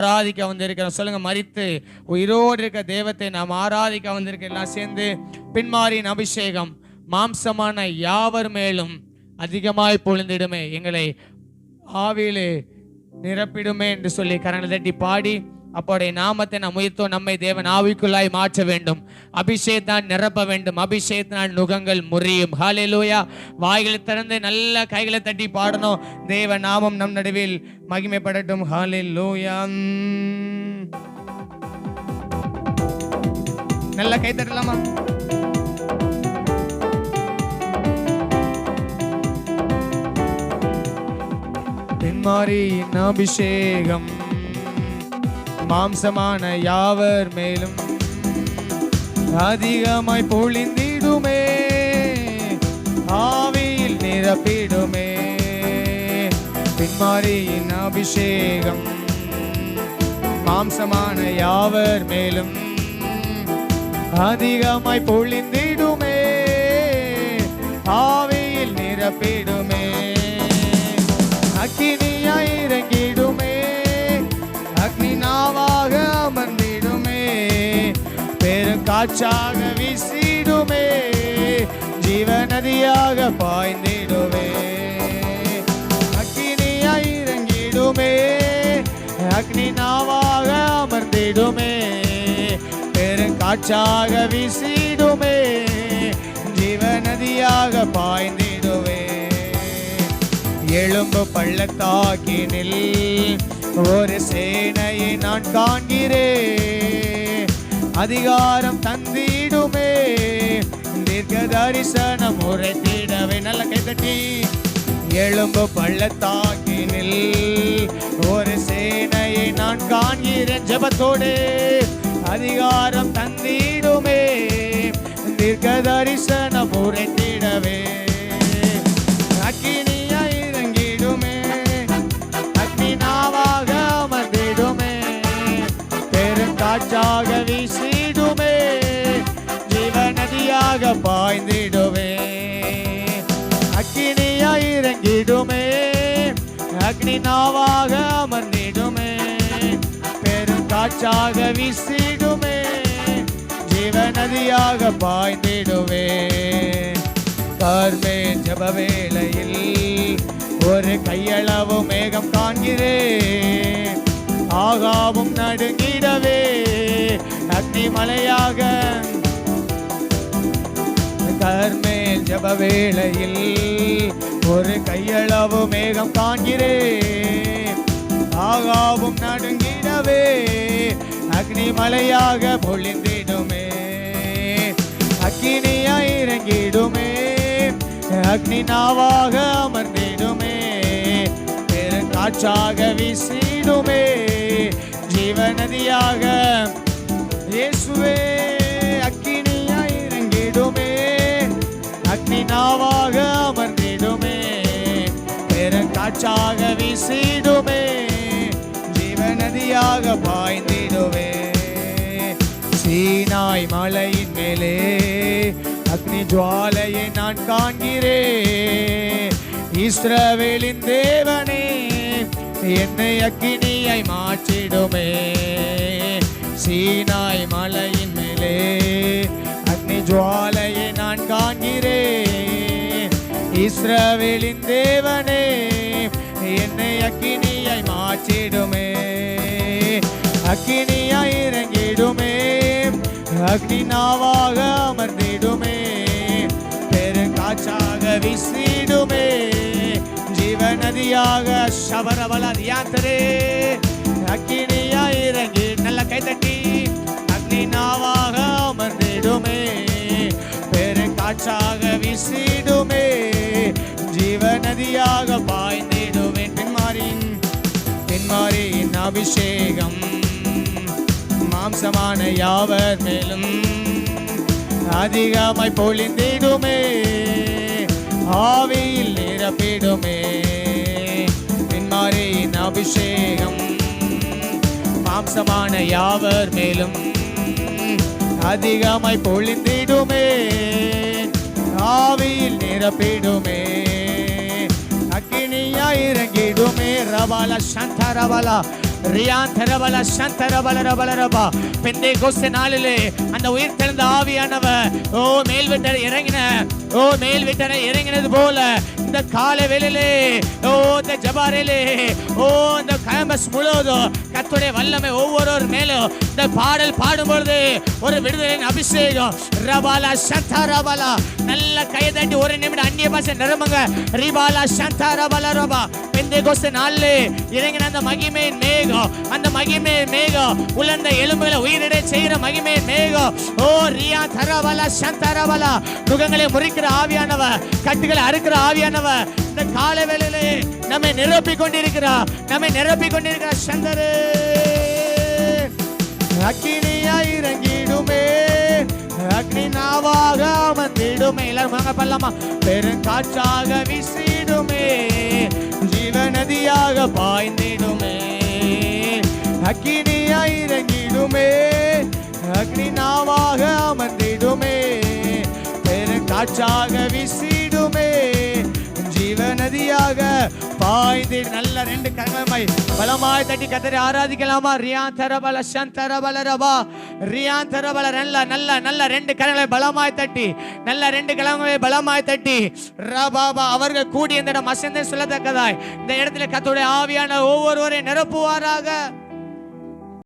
ஆராதிக்க வந்திருக்கிறோம். சொல்லுங்க மறித்து உயிரோடு இருக்க தெய்வத்தை நாம் ஆராதிக்க வந்திருக்க எல்லாம் சேர்ந்து பின்மாரின் அபிஷேகம் மாம்சமான யாவர் மேலும் அதிகமாய் பொழுந்திடுமே. எங்களை ஆவியிலே நிரப்பிடுமே என்று சொல்லி கரங்களை தட்டி பாடி அப்போடைய நாமத்தை நாம் உயர்த்தோ நம்மை தேவன் ஆவிக்குள்ளாய் மாற்ற வேண்டும். அபிஷேகத்தான் நிரப்ப வேண்டும். அபிஷேகத்தினால் நுகங்கள் முறியும். ஹalleluya வாய்களை திறந்து நல்ல கைகளை தட்டி பாடணும். தேவ நாமம் நம் நடுவில் மகிமைப்படட்டும். ஹalleluya நல்ல கை தட்டலாமா? பின்மாரியின் அபிஷேகம் மாம்சமான யாவர் மேலும்? அதிகமாய் பொழிந்திடுமே ஆவியில் நிரப்பிடுமே. பின்மாரியின் அபிஷேகம் மாம்சமான யாவர் மேலும்? அதிகமாய் பொழிந்திடுமே ஆவியில் நிரப்பிடும். காற்றாக வீசிடுமே. ஜீவநதியாக பாய்ந்திடுமே. அக்கினியாய் இறங்கிடுமே. அக்னி நாவாக அமர்ந்திடுமே. பெருங்காற்றாக வீசிடுமே. ஜீவநதியாக பாய்ந்திடுவே எழும்பு பள்ளத்தாக்கினில் ஒரு சேனையை நான் காண்கிறேன். அதிகாரம் தந்திடுமே. தீர்க்க தரிசனம் உரைத்திடவே. நல்ல கைதட்டி. எலும்பு பள்ளத்தாக்கினில் ஒரு சேனையை நான் காண்கிறேன் ஜபத்தோடு. அதிகாரம் தந்திடுமே. தீர்க்க தரிசனம் உரைத்திடவே. அக்கினியாய் இறங்கிடுமே. அக்னி அமர்ந்திடுமே. பெருங்காற்றாக அக்னி நாவாக அமர்ந்திடுமே. பெருங்காற்றாக வீசிடுமே. ஜீவநதியாக பாய்ந்திடுவே கார்மே ஜப வேளையில் ஒரு கையளவு மேகம் காண்கிறேன் ஆகாவும் நடுங்கிடவே. அக்னி மலையாக கர்மே ஜப வேளையில் ஒரு கையளவு மேகம் காண்கிறேன் ஆகாவும் நடுங்கிடவே அக்னி மலையாக பொழிந்திடுமே. அக்கினியாய் இறங்கிடுமே அக்னி நாவாக அமர்ந்திடுமே. பெருங்காற்றாக வீசிடுமே ஜீவநதியாக இயேசுவே. காற்றாக வீசிடுமே. ஜீவநதியாக பாய்ந்திடுவே சீனாய் மலையின் மேலே அக்னி ஜுவாலையை நான் காண்கிறேன். இஸ்ரவேலின் தேவனே என்னை அக்கினியை மாற்றிடுமே. சீனாய் மலையின் மேலே அக்னி ஜுவாலையை நான் காண்கிறேன். இஸ்ரவேலின் தேவனே என்னை அக்கினியை மாற்றிடுமே. அக்கினியாய் இறங்கிடுமே. அக்னி நாவாக அமர்ந்திடுமே. பெருங்காற்றாக விசிடுமே. ஜீவநதியாக சபரவல தியாந்தரே அக்கினியாய் இறங்கி நல்ல கைத்தட்டி அக்னி நாவாக அமர்ந்திடுமே. பெருங்காற்றாக விசிடுமே. ஜீவநதியாக பாய்ந்திடுவேன் அபிஷேகம். மாம்சமான யாவர் மேலும் அதிகமாய் பொழிந்திடுமே. ஆவியில் நிரப்பிடுமே. பின்மாரியின் அபிஷேகம். மாம்சமான யாவர் மேலும் அதிகமாய் பொழிந்திடுமே. ஆவியில் நிரப்பிடுமே. அக்கினியாய் இறங்கிடுமே. ரபால சந்த ரபாலா ரியான் தரபல சந்தரபல ரபல ரபா பெந்தே கோஸ்த நாளிலே அந்த உயிர் தெழுந்த ஆவியானவர் ஓ மேல் வீட்டரை இறங்கின ஓ மேல் வீட்டரை இறங்கினது போல இந்த காலை வேளையிலே ஓ இந்த ஜபாரிலே ஓ இந்த கேம்பஸ் முழுவதும் கத்துடைய வல்லமை ஒவ்வொருவர் மேலும் இந்த பாடல் பாடும்பொழுது ஒரு விடுதலின் அபிஷேகம். ரபாலா சந்தா ரபாலா நல்ல கையை தட்டி ஒரு நிமிடம் அந்நிய பாசை நிரம்புங்க. ரிபாலா சந்தா ரபாலா ரபா இந்த கோஸ்து நாலு இறங்கின அந்த மகிமை மேகம். அந்த மகிமை மேகம். உலர்ந்த எலும்புகளை உயிரிடை செய்கிற மகிமை மேகம். ஓ ரியா சந்தா ரவலா. முகங்களை முறிக்கிற ஆவியானவ. கட்டுகளை அறுக்கிற ஆவியானவ. இந்த கால வேளையிலே நம்மை நிரப்பிக் கொண்டிருக்கிறார். நம்மை நிரப்பிக் கொண்டிருக்கிறார் சந்தரே. அக்கினியாய் இறங்கிடுமே. அக்னி நாவாக அமர்ந்திடுமே. எல்லாரும் வாங்க பண்ணலாமா பெருங்காற்றாக வீசிடுமே. ஜீவ நதியாக பாய்ந்திடுமே. அக்கினியாய் இறங்கிடுமே. அக்னி நாவாக அமர்ந்திடுமே. பெருங்காற்றாக விசிடுமே. ஜீவ நதியாக பாய்ந்திடு நல்ல ரெண்டு கரங்களை பலமாய் தட்டி கத்தரை ஆராதிக்கலாமா? ரியான் தரபல சந்தரபல ரபா. ரியான் தரபல நல்ல நல்ல நல்ல ரெண்டு கரங்களை பலமாய் தட்டி. நல்ல ரெண்டு கரங்களை பலமாய் தட்டி. ரபாபா அவர்கள் கூடி இந்த இடம் அசந்தே சொல்லத்தக்கதாய். இந்த இடத்துல கத்தோடைய ஆவியான ஒவ்வொருவரை நிரப்புவாராக.